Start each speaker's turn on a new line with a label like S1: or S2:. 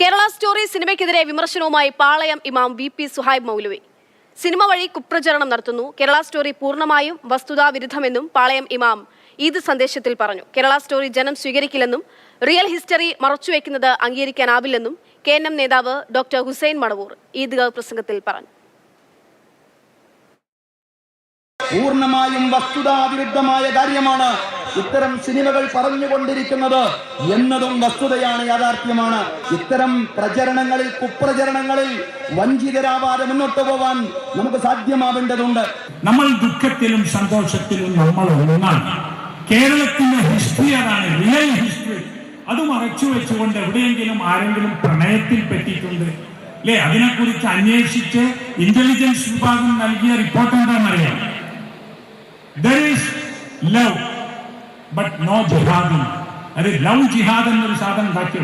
S1: Kerala story സിനിമയ്ക്കെതിരെ വിമർശനവുമായി പാളയം ഇമാം V P Suhaib മൗലവി. സിനിമ വഴി കുപ്രചരണം നടത്തുന്നു. കേരള സ്റ്റോറി പൂർണമായും വസ്തുതാവിരുദ്ധമെന്നും പാളയം ഇമാം ഈദ് സന്ദേശത്തിൽ പറഞ്ഞു. കേരള സ്റ്റോറി ജനം സ്വീകരിക്കില്ലെന്നും റിയൽ ഹിസ്റ്ററി മറച്ചുവെക്കുന്നത് അംഗീകരിക്കാനാവില്ലെന്നും കെ എൻ എം നേതാവ് ഡോക്ടർ ഹുസൈൻ മണവൂർ ഈദ്ഗാഹ് പ്രസംഗത്തിൽ പറഞ്ഞു.
S2: പൂർണമായും വസ്തുതാവിരുദ്ധമായ കാര്യമാണ് ഇത്തരം സിനിമകൾ പറഞ്ഞുകൊണ്ടിരിക്കുന്നത് എന്നതും വസ്തുതയാണ് യാഥാർത്ഥ്യമാണ്. ഇത്തരം പ്രചരണങ്ങളിൽ കുപ്രചരണങ്ങളിൽ വഞ്ചിതരാവാതെ മുന്നോട്ട് പോവാൻ നമുക്ക് സാധ്യമാവേണ്ടതുണ്ട്.
S3: നമ്മൾ ദുഃഖത്തിലും സന്തോഷത്തിലും നമ്മൾ ഒന്നാണ്. കേരളത്തിന്റെ ഹിസ്റ്ററി അതാണ് റിയൽ ഹിസ്റ്ററി അത് മറച്ചു വെച്ചുകൊണ്ട് എവിടെയെങ്കിലും ആരെങ്കിലും പ്രണയത്തിൽ പറ്റിയിട്ടുണ്ട് അല്ലെ അതിനെക്കുറിച്ച് അന്വേഷിച്ച് ഇന്റലിജൻസ് വിഭാഗം നൽകിയ റിപ്പോർട്ട് എന്താണെന്നറിയാം ദർ ലവ് बट नो जिहादी अरे लव जिहाद साधन बाकी